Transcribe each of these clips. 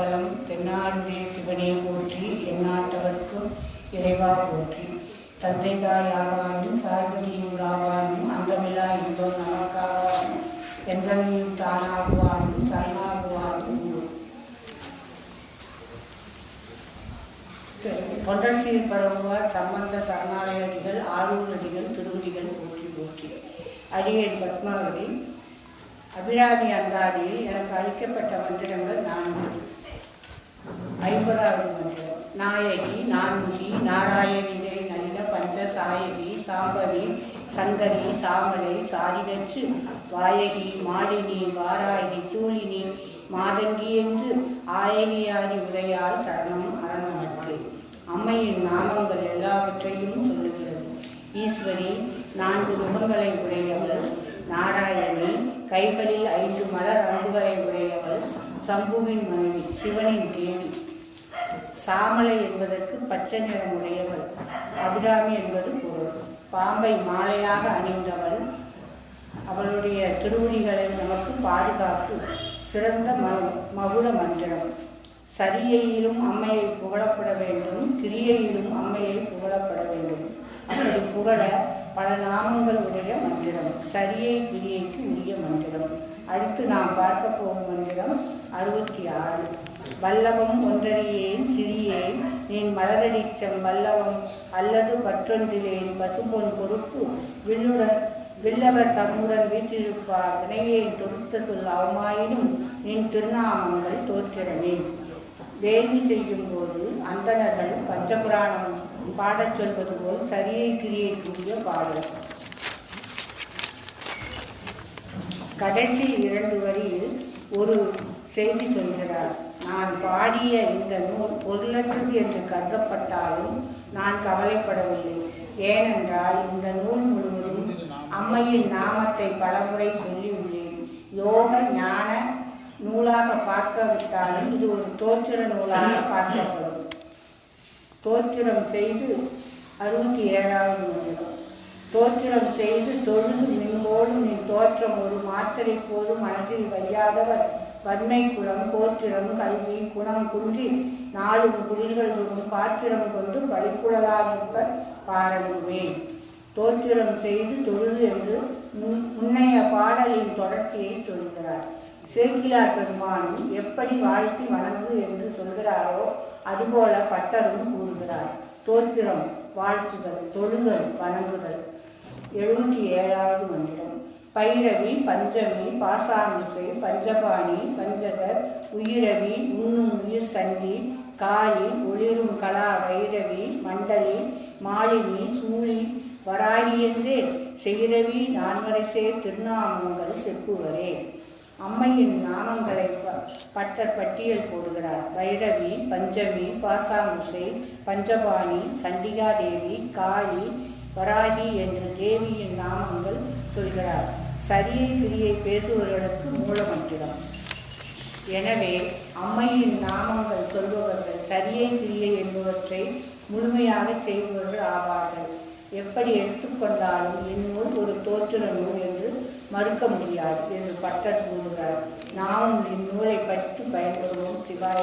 பலம் தென்னாடுதே சிவனே போற்றி எந்நாட்டவர்க்கும் இறைவா போற்றி. தந்தை தாய் ஆவானும் சார்பதியும் ஆவானும் அந்தமில்லா இன்பம் நமக்காவானும் எந்தமையும் தானாகுவானும் சரணாகுவானும் குரு பரவுவார் சம்பந்த சரணாலயடிகள் ஆரூரடிகள் திருவடிகள் போற்றி போற்றி. அடியேன் பத்மாவதி அபிராமி அந்தாதியில் எனக்கு அளிக்கப்பட்ட மந்திரங்கள் நான்கு. ஐம்பதாவது மந்திரம். நாயகி நான்முகி நாராயணிதை நளின பஞ்ச சாயகி சாம்பவி சங்கரி சாமலை சாரினற்று வாயகி மாலினி வாராகி சூழினி மாதங்கி என்று ஆயகியாதி உரையால் சரணம் அரணமற்று அம்மையின் நாமங்கள் எல்லாவற்றையும் சொல்லுகிறது. ஈஸ்வரி நான்கு முகங்களை உடையவள். நாராயணி கைகளில் ஐந்து மலர் அம்புகளை உடையவள். சம்புவின் மனைவி சிவனின் தேவி. சாமலை என்பதற்கு பச்சை நிறம் உடையவள். அபிராமி என்பது பொருள் பாம்பை மாலையாக அணிந்தவள். அவளுடைய திருவுடிகளை நமக்கு பாதுகாப்பு. சிறந்த ம மகுட மந்திரம். சரியையிலும் அம்மையை புகழப்பட வேண்டும். கிரியையிலும் அம்மையை புகழப்பட வேண்டும். அப்படி புகழ பல நாமங்கள் உடைய மந்திரம். சரியை கிரியைக்கு உரிய மந்திரம். அடுத்து நாம் பார்க்க போகும் மந்திரம் அறுபத்தி ஆறு. வல்லவம் ஒன்றறியேன் சிறியேன். நீன் மலரடிச்சம் வல்லவம் அல்லது பற்றொன்றிலேன் பசும்பொன் பொறுப்பு வில்லுடன் வில்லவர் தம்முடன் வீற்றிருப்பார். வினையேன் தொடுத்த சொல் அவமாயினும் நின் திருநாமங்கள் தோற்கிறமே வேள்வி செய்யும் போது அந்தணர்கள் பஞ்சபுராணம் பாடச் சொல்வது போல் சரியை கிரியை கூடிய பாடல். கடைசி இரண்டு வரியில் ஒரு செய்தி சொல்கிறார் நான் பாடிய இந்த நூல் பொருளற்றது என்று கருதப்பட்டாலும் நான் கவலைப்படவில்லை. ஏனென்றால் இந்த நூல் முழுவதும் அம்மையின் நாமத்தை பலமுறை சொல்லியுள்ளேன். யோக ஞான நூலாக பார்க்காவிட்டாலும் இது ஒரு தோற்ற நூலாக பார்க்கப்படும். தோத்திரம் செய்து அறுபத்தி ஏழாவது மந்திரம். தோற்றம் செய்து தொழுது மின்போடும் நின் தோற்றம் ஒரு மாத்திரை போதும் மனதில் வையாதவர். வன்மை குலம் போற்றிடம் கல்வி குணம் குன்றி நாலு குடில்கள் தோறும் பாத்திரம் கொண்டு பலிக்குழலாகிப்பர் பாரங்குமே தோத்திரம் செய்து தொழுது என்று முன்- முன்னைய பாடலின் தொடர்ச்சியை சொல்கிறார். சேக்கிலார் பெருமானும் எப்படி வாழ்த்தி வணங்கு என்று சொல்கிறாரோ அதுபோல பட்டரும் கூறுகிறார். தோத்திரம் வாழ்த்துதல் தொழுதல் வணங்குதல். எழுநூற்றி ஏழாவது மந்திரம். பைரவி பஞ்சமி பாசாமிசை பஞ்சபாணி பஞ்சகர் உயிரவி உண்ணும் உயிர் சண்டி காளி ஒளிரும் கலா வைரவி மண்டலி மாலினி சூழி வராகி என்றே செய்ரவி நான்மறைசே திருநாமங்கள் செப்புவரே. அம்மையின் நாமங்களை ப- பட்டர் பட்டியல் போடுகிறார். பைரவி பஞ்சமி பாசாமுசை பஞ்சபாணி சண்டிகாதேவி காளி வராகி என்று தேவியின் நாமங்கள் சொல்கிறார். சரியை கிரியை பேசுபவர்களுக்கு மூலமற்றிடம் எனவே அம்மையின் நாமங்கள் சொல்பவர்கள் சரியை கிரியை என்பவற்றை முழுமையாக செய்பவர்கள் ஆவார்கள். எப்படி எடுத்துக்கொண்டாலும் இந்நூல் ஒரு தோற்ற நூல் என்று மறுக்க முடியாது என்று பட்டர் கூறுகிறார். நாமும் இந்நூலை பற்றி பயன்படுவோம் சிவாய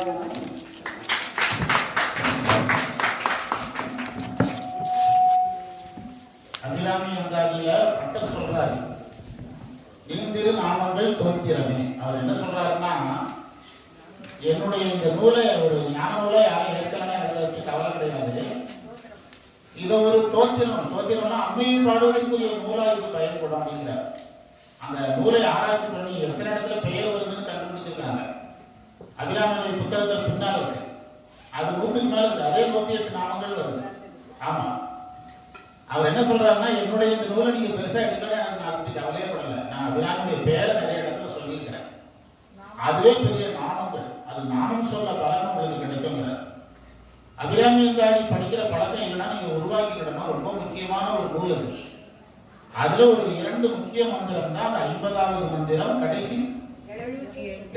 நம அபிராமி அந்தாதியில சொல்றாரு. நீந்திரு நாமங்கள் தோத்திரமே அவர் என்ன சொல்றாருன்னா என்னுடைய இந்த நூலை ஒரு ஞான நூலை யாரும் ஏற்கனவே அதை கவலை கிடையாது. இதை ஒரு தோத்திரம் தோத்திரம்னா அம்மையும் பாடுவதற்குரிய நூலா இது பயன்படும் அப்படிங்கிறார். அந்த நூலை ஆராய்ச்சி பண்ணி எத்தனை இடத்துல பெயர் வருதுன்னு கண்டுபிடிச்சிருக்காங்க. அபிராமனுடைய புத்தகத்தில் பின்னால் இருக்கு. அது நூற்றுக்கு மேல இருக்கு. அதே நூற்றி எட்டு நாமங்கள் வருது. ஆமா. அவர் என்ன சொல்றாருன்னா என்னுடைய இந்த நூலை நீங்க பெருசா எடுக்கல எனக்கு நான் பற்றி கவலையப்படல நான் அபிராமியுடைய பேரை நிறைய இடத்துல சொல்லியிருக்கிறேன். அதுவே பெரிய நாமங்கள். அது நாமம் சொல்ல பலன் உங்களுக்கு கிடைக்குங்கிறார் அபிராமி அந்தாதி படிக்கிற பழக்கம் என்னன்னா நீங்க உருவாக்கிக்கிடணும் ரொம்ப முக்கியமான ஒரு நூல் அது. அதுல ஒரு இரண்டு முக்கிய மந்திரம் தான் ஐம்பதாவது மந்திரம் கடைசி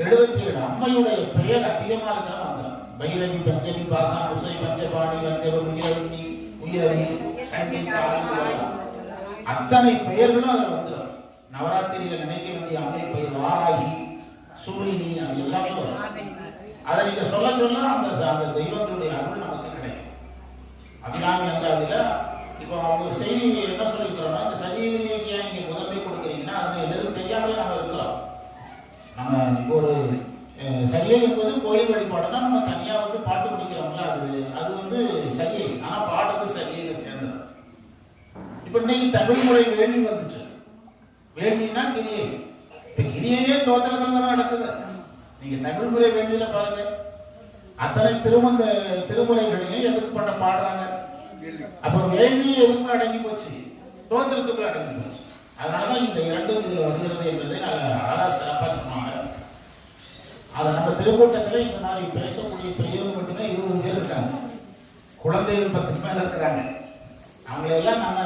எழுபத்தி ஏழு. அம்மையுடைய பெயர் அதிகமா இருக்கிற மந்திரம். பைரவி பஞ்சமி பாசா குசை பஞ்சபாணி வஞ்சவ உயிரவி உயிரவி. அத்தனை பெயர்களும் அதில் வந்துடும். நவராத்திரியில நினைக்க வேண்டிய அம்மை பெயர் வாராகி சூரினி அது எல்லாமே வரும். அதை நீங்க சொல்ல சொல்ல அந்த அந்த தெய்வங்களுடைய அருள் நமக்கு கிடைக்கும். அபிராமி அந்தாதியில இப்போ அவங்க செய்தி என்ன சொல்லியிருக்கிறோம்னா இந்த சதிக்கு ஏன் நீங்க முதன்மை கொடுக்குறீங்கன்னா அது எதுவும் தெரியாமலே நம்ம இருக்கிறோம் நம்ம இப்போ ஒரு அஹ், சரியை என்பது கோயில் வழிபாடுனா நம்ம தனியா வந்து பாட்டு குடிக்கிறோம்ல அது அது வந்து சரியை ஆனா பாடுறது சரியை சேர்ந்தது இப்போ இன்னைக்கு தமிழ் முறை வேள்வி வந்துச்சு வேள்வின்னா கிரியை. இப்போ கிரியையே தோத்திரத்துல தான் நடக்குது. நீங்க தமிழ் முறை வேள்வியில பாருங்க. அத்தனை திருமந்த திருமுறைகளையும் எதுக்கு பண்ண பாடுறாங்க? அப்ப வேள்வி எதுக்கு அடங்கி போச்சு? தோத்திரத்துக்குள்ள அடங்கி போச்சு. அதனாலதான் இந்த இரண்டும் இதுல வருகிறது என்பதை நாங்கள் அழகா சிறப்பாக சொன்னாங்க. அதை நம்ம திருக்கூட்டத்துல இந்த மாதிரி பேசக்கூடிய பெரியவங்க மட்டுமே இருபது பேர் இருக்காங்க. குழந்தைகள் பத்து பேர் இருக்கிறாங்க. அவங்களெல்லாம் நம்ம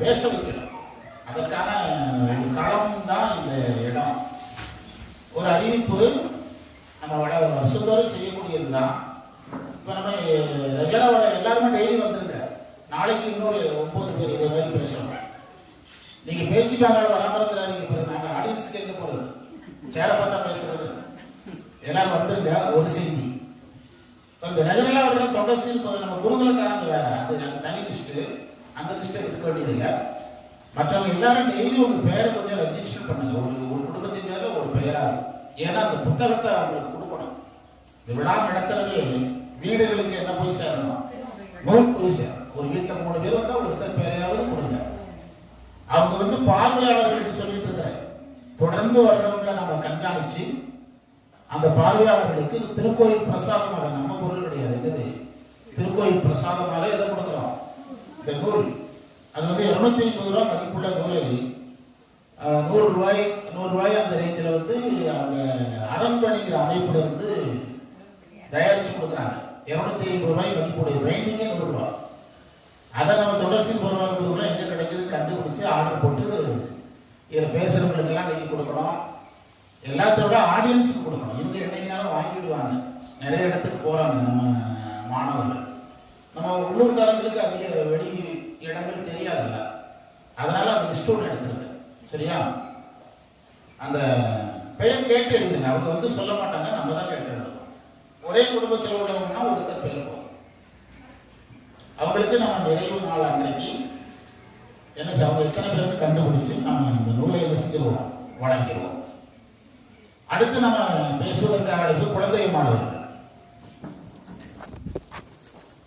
பேச வைக்கணும் அதற்கான ஒரு களம் தான் இந்த இடம். ஒரு அறிவிப்பு நம்ம வட வருஷத்தோடு செய்யக்கூடியது தான். இப்போ நம்ம ரெகுலராக வர எல்லாருமே டெய்லி வந்துருங்க. நாளைக்கு இன்னொரு ஒன்பது பேர் இதே மாதிரி பேசுவாங்க. நீங்கள் பேசிட்டாங்க வராமல் இருக்கிறாங்க இப்போ நாங்கள் ஆடியன்ஸ் கேட்க போகிறது சேர பார்த்தா பேசுறது எல்லாரும் வந்துருங்க ஒரு செய்தி. இந்த நகரில் வர தொடர்ச்சி இப்போ நம்ம குருகுலக்காரங்க வேற. அது நாங்கள் தனி லிஸ்ட்டு. அந்த லிஸ்ட் எடுத்துக்க வேண்டியதில்லை. மற்றவங்க எல்லாரும் டெய்லி ஒரு பேரை கொஞ்சம் ரெஜிஸ்டர் பண்ணுங்க. ஒரு ஒரு குடும்பத்தின் பேரில் ஒரு பெயராக இருக்கும். ஏன்னா அந்த புத்தகத்தை அவங்களுக்கு கொடுக்கணும். இந்த விழா நடத்துறது வீடுகளுக்கு என்ன போய் சேரணும்? நூல் போய் சேரணும். ஒரு வீட்டில் மூணு பேர் வந்தால் ஒருத்தர் பேரையாவது கொடுங்க. அவங்க வந்து பார்வையாளர்களுக்கு சொல்லிட்டு இருக்கிறேன் தொடர்ந்து வர்றவங்களை நம்ம கண்காணிச்சு அந்த பார்வையாளர்களுக்கு திருக்கோயில் பிரசாதமாக நம்ம பொருள் கிடையாது. என்னது? திருக்கோயில் பிரசாதமாக எதை கொடுக்குறோம் இந்த நூல் அது வந்து இருநூத்தி ஐம்பது ரூபாய். மதிப்புள்ள நூலை நூறு ரூபாய் நூறு ரூபாய் அந்த ரேஞ்சில் வந்து அவங்க அரண்மனைங்கிற அமைப்புல வந்து தயாரிச்சு கொடுக்குறாங்க. இரநூத்தி ஐம்பது ரூபாய் மதிப்புடைய பெயிண்டிங்கே நூறு ரூபாய் அதை நம்ம தொடர்ச்சி பொருளாதார எங்கே கிடைக்குது கண்டுபிடிச்சி ஆர்டர் போட்டு இதில் பேசுகிறவங்களுக்கெல்லாம் நெய் கொடுக்கணும். எல்லாத்தோட ஆடியன்ஸுக்கு கொடுக்கணும். இவங்க என்னைக்காலும் வாங்கிடுவாங்க. நிறைய இடத்துக்கு போகிறாங்க நம்ம மாணவர்கள். நம்ம உள்ளூர்காரங்களுக்கு அதிக வெளி இடங்கள் தெரியாதுல்ல. அதனால அந்த லிஸ்ட் எடுத்துருது சரியா? அந்த பெயர் கேட்டு எழுதுங்க. அவங்க வந்து சொல்ல மாட்டாங்க. நம்ம தான் கேட்டு எழுதணும். ஒரே குடும்பத்தில் உள்ளவங்கன்னா ஒருத்தர் பேர் அவங்களுக்கு நம்ம நிறைவு நாள் அன்றைக்கு என்ன செய்ய அவங்க எத்தனை பேருக்கு கண்டுபிடிச்சு நம்ம இந்த நூலை வசிக்கிறோம் வழங்கிடுவோம். அடுத்து நம்ம பேசுவதற்காக குழந்தை மாணவர்கள்.